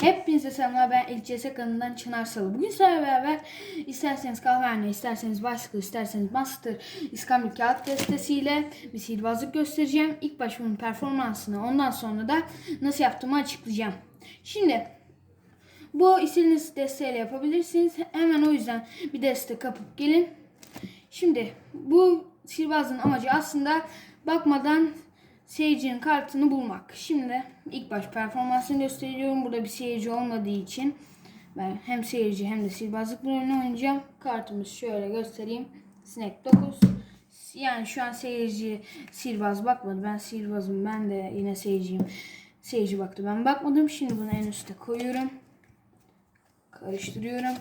Hepinize selamlar ben LCS kanalından Çınar Salı. Bugün sizlerle beraber isterseniz kahvehane, isterseniz bicycle, isterseniz master iskambil kağıt destesiyle bir sihirbazlık göstereceğim. İlk baş bunun performansını ondan sonra da nasıl yaptığımı açıklayacağım. Şimdi bu istediğiniz desteğiyle yapabilirsiniz. Hemen o yüzden bir deste kapıp gelin. Şimdi bu sihirbazlığın amacı aslında bakmadan seyircinin kartını bulmak. Şimdi ilk baş performansını gösteriyorum. Burada bir seyirci olmadığı için ben hem seyirci hem de sihirbazlık bölümünü oynayacağım. Kartımız şöyle göstereyim. Sinek 9. Yani şu an seyirci sihirbaz bakmadı. Ben sihirbazım. Ben de yine seyirciyim. Seyirci baktı. Ben bakmadım. Şimdi bunu en üste koyuyorum. Karıştırıyorum.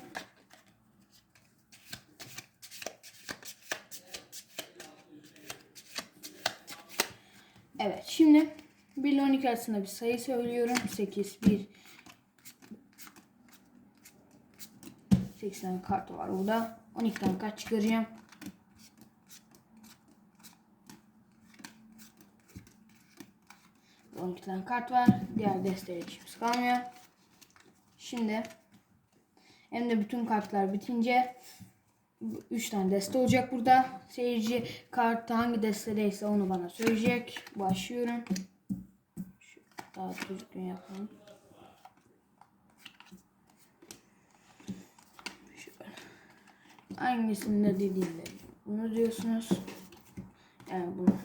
Evet şimdi 1 ile 12 arasında bir sayı söylüyorum. 8, 1, 8 tane kart var burada. 12 tane kart çıkaracağım. Burada 12 tane kart var. Diğer desteğe işimiz kalmıyor. Şimdi hem de bütün kartlar bitince 3 tane deste olacak burada. Seyirci kartı hangi destedeyse onu bana söyleyecek. Başlıyorum. Şu daha düzgün yapalım. Şöyle. Hangisinde dediğimde bunu diyorsunuz. Yani bunu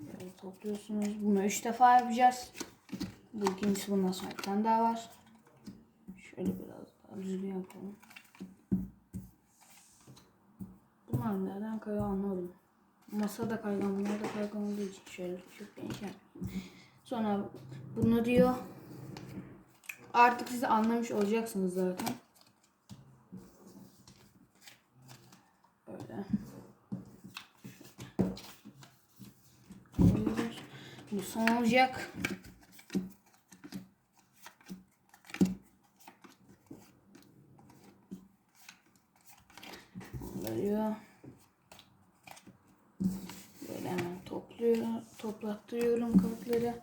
böyle topluyorsunuz. Bunu 3 defa yapacağız. Bu ikincisi bundan sonra bir tane daha var. Şöyle biraz daha düzgün yapalım. Bunlar nereden kayıyor anlamadım. Masada kaygan, bunlar kaygan olduğu için şöyle çok değişen. Sonra bunu diyor. Artık siz anlamış olacaksınız zaten. Böyle. Koyuyoruz. Bu son olacak. Böyle hemen topluyorum, toplattırıyorum kartları.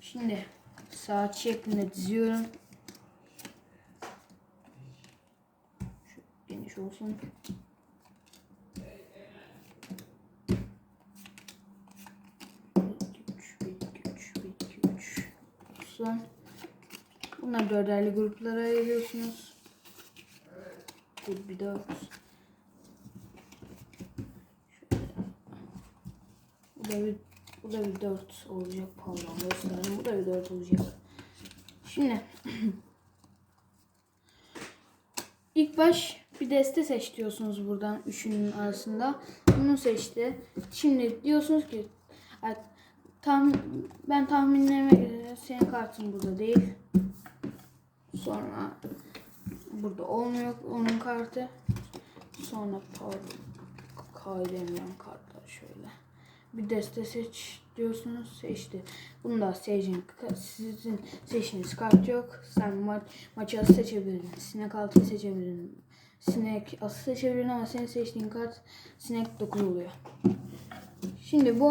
Şimdi saat şeklinde diziyorum. Şu geniş olsun. Olsun. Bunlar dörderli gruplara ayırıyorsunuz. Bir, bir dört. Da bu da bir 4 olacak. Pardon göstereyim. Bu da bir 4 olacak. Şimdi ilk baş bir deste seç diyorsunuz buradan üçünün arasında. Bunu seçti. Şimdi diyorsunuz ki "Ay, tam ben tahminlerime göre senin kartın burada değil. Sonra burada olmuyor onun kartı. Sonra pardon kaydedilen kartlar şöyle bir deste seç diyorsunuz seçti. Bunda seyircinin sizin seçtiğiniz kart yok. Sen ma maçı ası seçebilirdin. Sinek altı seçebilirdin. Sinek ası seçebilirdin ama senin seçtiğin kart sinek 9 oluyor. Şimdi bu